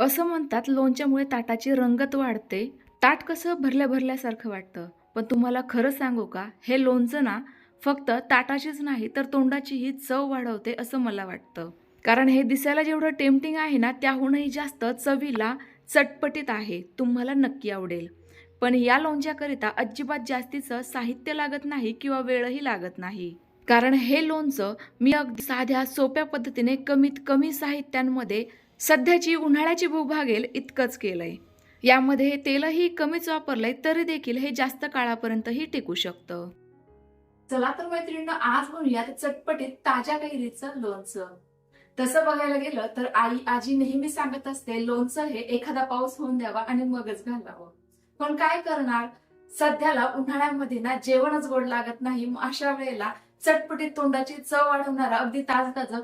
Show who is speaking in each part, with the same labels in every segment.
Speaker 1: असं म्हणतात लोणच्यामुळे ताटाची रंगत वाढते. ताट कसं भरल्या भरल्यासारखं वाटतं. पण तुम्हाला खरं सांगू का? हे लोणचं ना फक्त ताटाचीच नाही तर तोंडाचीही चव वाढवते असं मला वाटतं. कारण हे दिसायला जेवढं टेम्पटिंग आहे ना त्याहूनही जास्त चवीला चटपटीत आहे. तुम्हाला नक्की आवडेल. पण या लोणच्याकरिता अजिबात जास्तीचं साहित्य लागत नाही किंवा वेळही लागत नाही. कारण हे लोणचं मी अगदी साध्या सोप्या पद्धतीने कमीत कमी साहित्यांमध्ये सध्याची उन्हाळ्याची भूक भागेल इतकंच केलंय. यामध्ये तेलही कमीच वापरलंय तरी देखील हे जास्त काळापर्यंतही टिकू शकतं. चला तर मैत्रिणीनं आज म्हणूया चटपटीत ताज्या कैरीचं लोणचं. तसं बघायला गेलं तर आई आजी नेहमी सांगत असते लोणचं हे एखादा पाऊस होऊन द्यावा आणि मगच घालावं. पण काय करणार? सध्याला उन्हाळ्यामध्ये ना जेवणच गोड लागत नाही मग अशा वेळेला चटपटीत तोंडाची चव वाढवणारा अगदी ताज ताज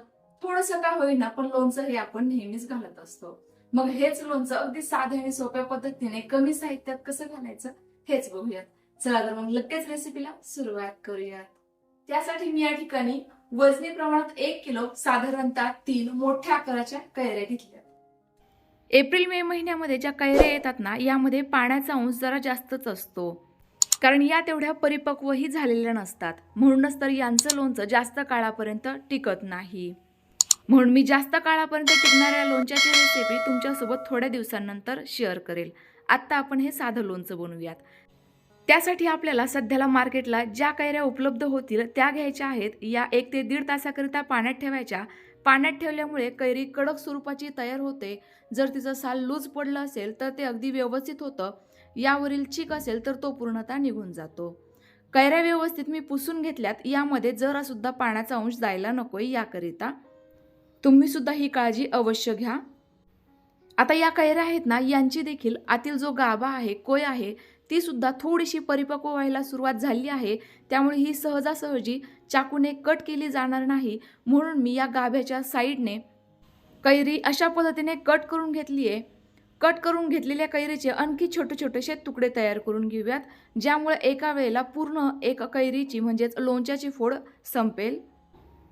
Speaker 1: थोडस का होईना पण लोणचं हे आपण नेहमीच घालत असतो. मग हेच लोणचं अगदी साध्या आणि सोप्या पद्धतीने कमी साहित्यात कसं घालायचं हेच बघूयात. चला तर मग लगेच रेसिपीला सुरुवात करूयात. त्यासाठी मी या ठिकाणी वजनी प्रमाणात एक किलो साधारणतः तीन मोठ्या आकाराच्या कैऱ्या घेतल्या. एप्रिल मे महिन्यामध्ये ज्या कैऱ्या येतात ना यामध्ये पाण्याचा अंश जरा जास्तच असतो. कारण या तेवढ्या परिपक्वही झालेल्या नसतात. म्हणूनच तर यांचं लोणचं जास्त काळापर्यंत टिकत नाही. म्हणून मी जास्त काळापर्यंत टिकणाऱ्या लोणच्याची रेसिपी तुमच्यासोबत थोड्या दिवसांनंतर शेअर करेल. आत्ता आपण हे साधं लोणचं बनवूयात. त्यासाठी आपल्याला सध्याला मार्केटला ज्या कैऱ्या उपलब्ध होतील त्या घ्यायच्या आहेत. या एक ते दीड तासाकरिता पाण्यात ठेवायच्या. पाण्यात ठेवल्यामुळे कैरी कडक स्वरूपाची तयार होते. जर तिचं साल लूज पडलं असेल तर ते अगदी व्यवस्थित होतं. यावरील चीक असेल तर तो पूर्णतः निघून जातो. कैऱ्या व्यवस्थित मी पुसून घेतल्यात. यामध्ये जरासुद्धा पाण्याचा अंश जायला नकोय याकरिता. तुम्ही सुद्धा ही काळजी अवश्य घ्या. आता या कैऱ्या आहेत ना यांची देखील आतील जो गाभा आहे कोय आहे ती सुद्धा थोडीशी परिपक्व व्हायला सुरुवात झाली आहे. त्यामुळे ही सहजासहजी चाकूने कट केली जाणार नाही. म्हणून मी या गाभ्याच्या साईडने कैरी अशा पद्धतीने कट करून घेतली आहे कट करून घेतलेल्या कैरीचे आणखी छोटे छोटेसे तुकडे तयार करून घेऊयात ज्यामुळे एका वेळेला पूर्ण एक कैरीची म्हणजेच लोणच्याची फोड संपेल.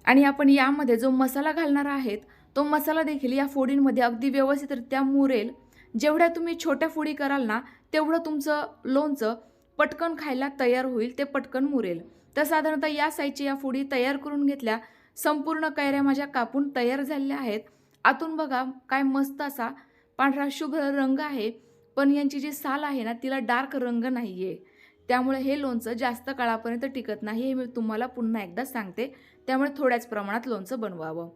Speaker 1: आणि आपण यामध्ये जो मसाला घालणार आहेत तो मसाला देखील या फोडींमध्ये अगदी व्यवस्थितरित्या मुरेल. जेवढ्या तुम्ही छोट्या फोडी कराल ना तेवढं तुमचं लोणचं पटकन खायला तयार होईल ते पटकन मुरेल. तर साधारणतः या साईजच्या या फोडी तयार करून घेतल्या संपूर्ण कैऱ्या माझ्या कापून तयार झालेल्या आहेत. आतून बघा काय मस्त असा पांढरा शुभ्र रंग आहे. पण यांची जी साल आहे ना तिला डार्क रंग नाही आहे त्यामुळे हे लोणचं जास्त काळापर्यंत टिकत नाही हे मी तुम्हाला पुन्हा एकदा सांगते. त्यामुळे थोड्याच प्रमाणात लोणचं बनवावं.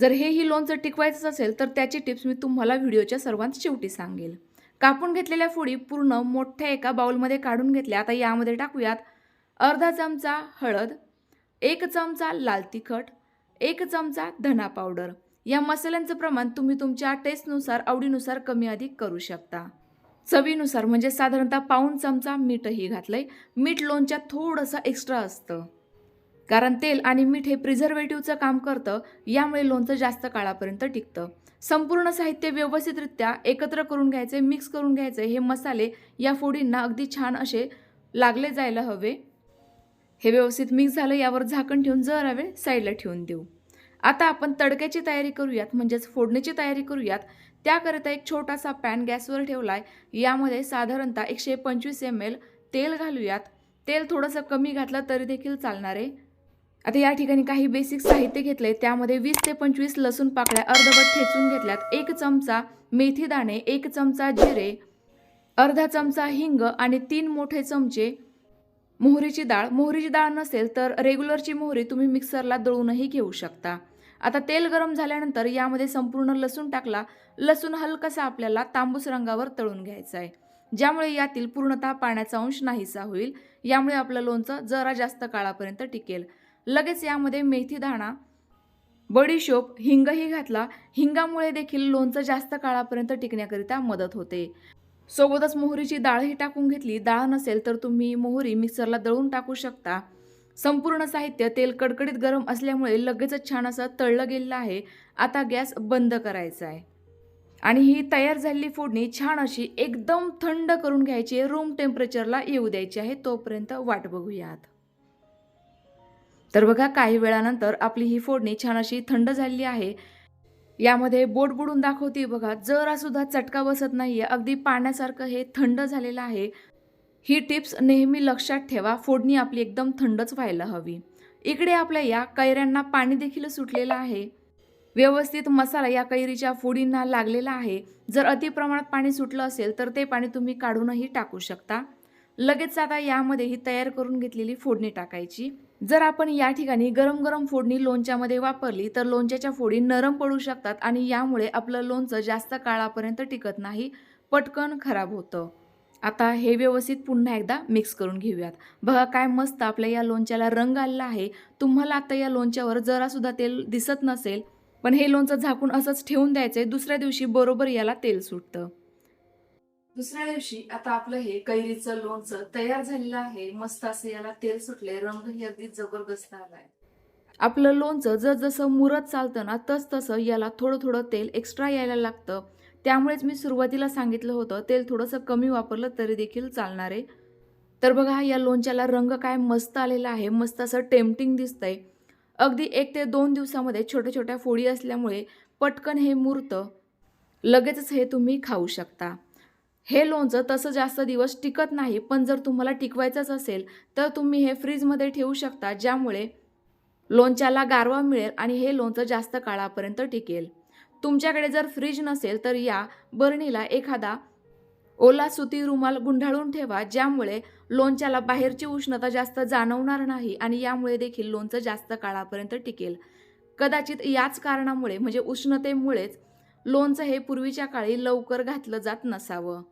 Speaker 1: जर हे ही लोणचं टिकवायचंच असेल तर त्याची टिप्स मी तुम्हाला व्हिडिओच्या सर्वात शेवटी सांगेल. कापून घेतलेल्या फोडी पूर्ण मोठ्या एका बाउलमध्ये काढून घेतल्या. आता यामध्ये टाकूयात अर्धा चमचा हळद एक चमचा लाल तिखट एक चमचा धना पावडर. या मसाल्यांचं प्रमाण तुम्ही तुमच्या टेस्टनुसार आवडीनुसार कमी अधिक करू शकता. चवीनुसार म्हणजे साधारणतः पाऊन चमचा मीठही घातलंय. मीठ लोणच्यात थोडंसं एक्स्ट्रा असतं. कारण तेल आणि मीठ हे प्रिझर्वेटिव्हचं काम करतं यामुळे लोणचं जास्त काळापर्यंत टिकतं. संपूर्ण साहित्य व्यवस्थितरित्या एकत्र करून घ्यायचे मिक्स करून घ्यायचे हे मसाले या फोडींना अगदी छान असे लागले जायला हवे. हे व्यवस्थित मिक्स झालं यावर झाकण ठेवून जरा वेळ साईडला ठेवून देऊ. आता आपण तडक्याची तयारी करूयात म्हणजेच फोडणीची तयारी करूयात. त्याकरिता एक छोटासा पॅन गॅसवर ठेवला आहे यामध्ये साधारणतः एकशे पंचवीस एम एल तेल घालूयात. तेल थोडंसं कमी घातलं तरी देखील चालणार आहे. आता या ठिकाणी काही बेसिक साहित्य घेतले त्यामध्ये वीस ते पंचवीस लसूण पाकळ्या अर्धवट ठेचून घेतल्यात. एक चमचा मेथी दाणे एक चमचा जिरे अर्धा चमचा हिंग आणि तीन मोठे चमचे मोहरीची डाळ. मोहरीची डाळ नसेल तर रेग्युलरची मोहरी तुम्ही मिक्सरला दळूनही घेऊ शकता. आता तेल गरम झाल्यानंतर यामध्ये संपूर्ण लसूण टाकला. लसूण हलकासा आपल्याला तांबूस रंगावर तळून घ्यायचा आहे ज्यामुळे यातील पूर्णतः पाण्याचा अंश नाहीसा होईल. यामुळे आपलं लोणचं जरा जास्त काळापर्यंत टिकेल. लगेच यामध्ये मेथी दाणा बडीशोप हिंगही घातला. हिंगामुळे देखील लोणचं जास्त काळापर्यंत टिकण्याकरिता मदत होते. सोबतच मोहरीची डाळही टाकून घेतली. डाळ नसेल तर तुम्ही मोहरी मिक्सरला दळून टाकू शकता. संपूर्ण साहित्य तेल कडकडीत गरम असल्यामुळे लगेचच छान असं तळलं गेलेलं आहे. आता गॅस बंद करायचा आहे. आणि ही तयार झालेली फोडणी छान अशी एकदम थंड करून घ्यायची आहे. रूम टेम्परेचरला येऊ द्यायची आहे. तोपर्यंत वाट बघूयात. तर बघा काही वेळानंतर आपली ही फोडणी छान अशी थंड झालेली आहे. यामध्ये बोट बुडून दाखवते बघा जरा सुद्धा चटका बसत नाहीये. अगदी पाण्यासारखं हे थंड झालेलं आहे. ही टिप्स नेहमी लक्षात ठेवा फोडणी आपली एकदम थंडच व्हायला हवी. इकडे आपल्या या कैऱ्यांना पाणी देखील सुटलेलं आहे. व्यवस्थित मसाला या कैरीच्या फोडींना लागलेला आहे. जर अति प्रमाणात पाणी सुटलं असेल तर ते पाणी तुम्ही काढूनही टाकू शकता. लगेच आता यामध्ये ही तयार करून घेतलेली फोडणी टाकायची. जर आपण या ठिकाणी गरम गरम फोडणी लोणच्यामध्ये वापरली तर लोणच्याच्या फोडी नरम पडू शकतात आणि यामुळे आपलं लोणचं जास्त काळापर्यंत टिकत नाही पटकन खराब होतं. आता हे व्यवस्थित पुन्हा एकदा मिक्स करून घेऊयात. बघा काय मस्त आपल्या या लोणच्याला रंग आलेला आहे. तुम्हाला आता या लोणच्यावर जरासुद्धा तेल दिसत नसेल पण हे लोणचं झाकून असंच ठेवून आहे दुसऱ्या दिवशी बरोबर याला तेल सुटतं. दुसऱ्या दिवशी आता आपलं हे कैरीचं लोणचं तयार झालेलं आहे. मस्त असं याला तेल सुटले रंगही अगदी जबरदस्त आलाय. आपलं लोणचं जसजसं मुरत चालतं ना तस तसं याला थोडं थोडं तेल एक्स्ट्रा यायला लागतं. त्यामुळेच मी सुरुवातीला सांगितलं होतं तेल थोडंसं कमी वापरलं तरी देखील चालणार आहे. तर बघा या लोणच्याला रंग काय मस्त आलेला आहे मस्त असं टेम्पटिंग दिसतंय. अगदी एक ते दोन दिवसामध्ये छोट्या छोट्या फोडी असल्यामुळे पटकन हे मुरतं. लगेचच हे तुम्ही खाऊ शकता. हे लोणचं तसं जास्त दिवस टिकत नाही पण जर तुम्हाला टिकवायचंच असेल तर तुम्ही हे फ्रीजमध्ये ठेवू शकता ज्यामुळे लोणच्याला गारवा मिळेल आणि हे लोणचं जास्त काळापर्यंत टिकेल. तुमच्याकडे जर फ्रीज नसेल तर या बरणीला एखादा ओला सुती रुमाल गुंडाळून ठेवा ज्यामुळे लोणच्याला बाहेरची उष्णता जास्त जाणवणार नाही आणि यामुळे देखील लोणचं जास्त काळापर्यंत टिकेल. कदाचित याच कारणामुळे म्हणजे उष्णतेमुळेच लोणचं हे पूर्वीच्या काळी लवकर घातलं जात नसावं.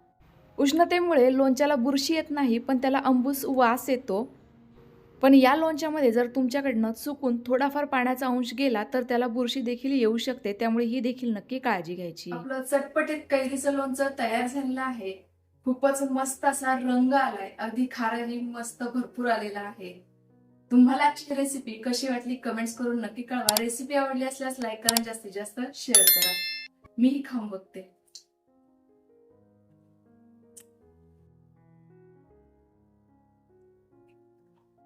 Speaker 1: उष्णतेमुळे लोणच्याला बुरशी येत नाही पण त्याला अंबूस वास येतो. पण या लोणच्यामध्ये जर तुमच्याकडनं चुकून थोडाफार पाण्याचा अंश गेला तर त्याला बुरशी देखील येऊ शकते. त्यामुळे ही देखील नक्की काळजी घ्यायची. आपलं चटपटीत कैरीचं लोणचं तयार झालेलं आहे. खूपच मस्त असा रंग आलाय. अगदी खाराने मस्त भरपूर आलेला आहे. तुम्हाला आजची रेसिपी कशी वाटली कमेंट्स करून नक्की कळवा. रेसिपी आवडली असल्यास लाईक करा जास्तीत जास्त शेअर करा. मीही खाऊन बघते.